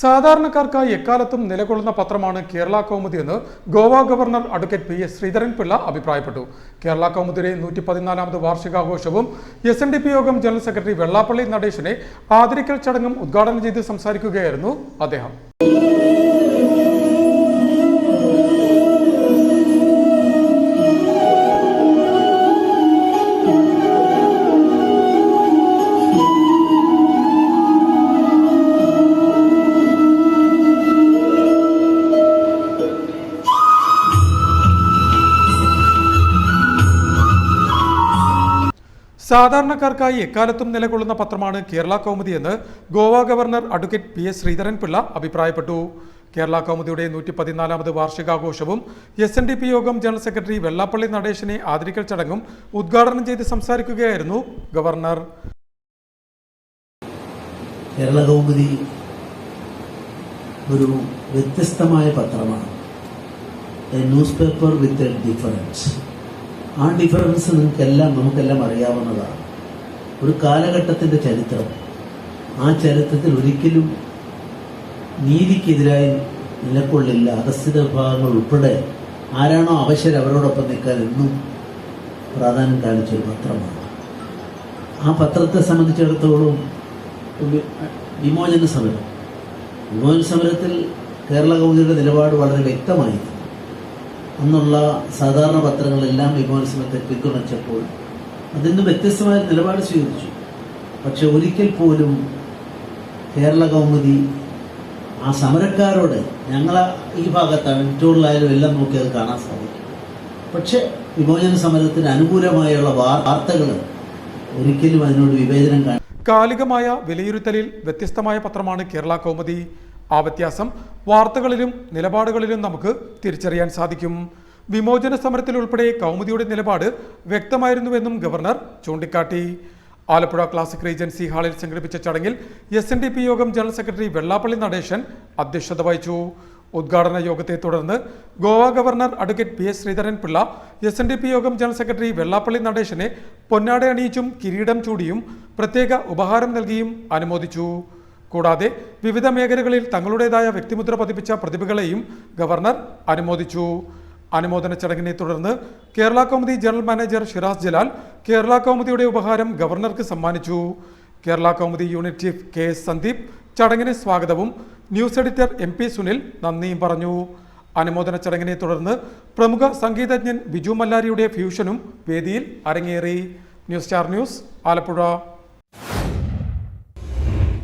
സാധാരണക്കാർക്കായി എക്കാലത്തും നിലകൊള്ളുന്ന പത്രമാണ് കേരള കൗമുദി എന്ന് Goa governor advocate P S Sreedharan Pillai അഭിപ്രായപ്പെട്ടു. കേരള കൗമുദിയുടെ നൂറ്റി പതിനാലാമത് വാർഷികാഘോഷവും S N D P Yogam general secretary Vellappally നടേശനെ ആദരിക്കൽ ചടങ്ങും ഉദ്ഘാടനം ചെയ്ത് സംസാരിക്കുകയായിരുന്നു അദ്ദേഹം. സാധാരണക്കാർക്കായി എക്കാലത്തും നിലകൊള്ളുന്ന പത്രമാണ് കേരള കൗമുദി എന്ന് Goa governor advocate P S Sreedharan Pillai അഭിപ്രായപ്പെട്ടു. കേരള കൗമുദിയുടെ നൂറ്റി പതിനാലാമത് വാർഷികാഘോഷവും S N D P Yogam general secretary Vellappally നടേശനെ ആദരിക്കൽ ചടങ്ങും ഉദ്ഘാടനം ചെയ്ത് സംസാരിക്കുകയായിരുന്നു ഗവർണർ. കേരള കൗമുദി ഒരു വ്യത്യസ്തമായ പത്രമാണ്. ന്യൂസ് പേപ്പർ വിത്ത് ഡിഫറൻസ് ആ ഡിഫറൻസ് നിങ്ങൾക്കെല്ലാം നമുക്കെല്ലാം അറിയാവുന്നതാണ്. ഒരു കാലഘട്ടത്തിന്റെ ചരിത്രം. ആ ചരിത്രത്തിൽ ഒരിക്കലും നീതിക്കെതിരായി നിലക്കൊള്ളില്ല അധസ്ഥിത വിഭാഗങ്ങൾ ഉൾപ്പെടെ ആരാണോ അവശർ അവരോടൊപ്പം നിൽക്കാൻ എന്നും പ്രാധാന്യം കാണിച്ചൊരു പത്രമാണ്. ആ പത്രത്തെ സംബന്ധിച്ചിടത്തോളം വിമോചന സമരം. വിമോചന സമരത്തിൽ കേരള കൗമുദിയുടെ നിലപാട് വളരെ വ്യക്തമായിരുന്നു. അന്നുള്ള സാധാരണ പത്രങ്ങളെല്ലാം വിമോചനത്തെ പിന്തുണച്ചപ്പോൾ അതിന് വ്യത്യസ്തമായ നിലപാട് സ്വീകരിച്ചു. പക്ഷെ ഒരിക്കൽ പോലും കേരള കൗമുദി ആ സമരക്കാരോട് ഞങ്ങൾ ഈ ഭാഗത്താണ് ഇറ്റോറിലായാലും എല്ലാം നോക്കി അത് കാണാൻ സാധിക്കും. പക്ഷെ വിമോചന സമരത്തിന് അനുകൂലമായുള്ള വാർത്തകൾ ഒരിക്കലും അതിനോട് വിവേചനം കാണും കാലികമായ വിലയിരുത്തലിൽ വ്യത്യസ്തമായ പത്രമാണ് കേരള കൗമുദി. ആ വ്യത്യാസം വാർത്തകളിലും നിലപാടുകളിലും നമുക്ക് തിരിച്ചറിയാൻ സാധിക്കും. വിമോചന സമരത്തിൽ ഉൾപ്പെടെ കൗമുദിയുടെ നിലപാട് വ്യക്തമായിരുന്നുവെന്നും ഗവർണർ ചൂണ്ടിക്കാട്ടി. ആലപ്പുഴ ക്ലാസിക് റീജൻസി ഹാളിൽ സംഘടിപ്പിച്ച ചടങ്ങിൽ S N D P Yogam general secretary Vellappally Natesan അധ്യക്ഷത വഹിച്ചു. ഉദ്ഘാടന യോഗത്തെ തുടർന്ന് Goa governor advocate P S Sreedharan Pillai S N D P Yogam general secretary Vellappally നടേശനെ പൊന്നാട അണിയിച്ചും കിരീടം ചൂടിയും പ്രത്യേക ഉപഹാരം നൽകിയും അനുമോദിച്ചു. കൂടാതെ വിവിധ മേഖലകളിൽ തങ്ങളുടേതായ വ്യക്തിമുദ്ര പതിപ്പിച്ച പ്രതിഭകളെയും ഗവർണർ അനുമോദിച്ചു. അനുമോദന ചടങ്ങിനെ തുടർന്ന് കേരള കൗമുദി ജനറൽ മാനേജർ ഷിറാസ് ജലാൽ കേരള കൗമുദിയുടെ ഉപഹാരം ഗവർണർക്ക് സമ്മാനിച്ചു. Kerala Kaumudi unit chief K S Sandeep ചടങ്ങിന് സ്വാഗതവും news editor M P Sunil നന്ദിയും പറഞ്ഞു. അനുമോദന ചടങ്ങിനെ തുടർന്ന് പ്രമുഖ സംഗീതജ്ഞൻ ബിജു മല്ലാരിയുടെ ഫ്യൂഷനും വേദിയിൽ അരങ്ങേറി. News star news Alappuzha.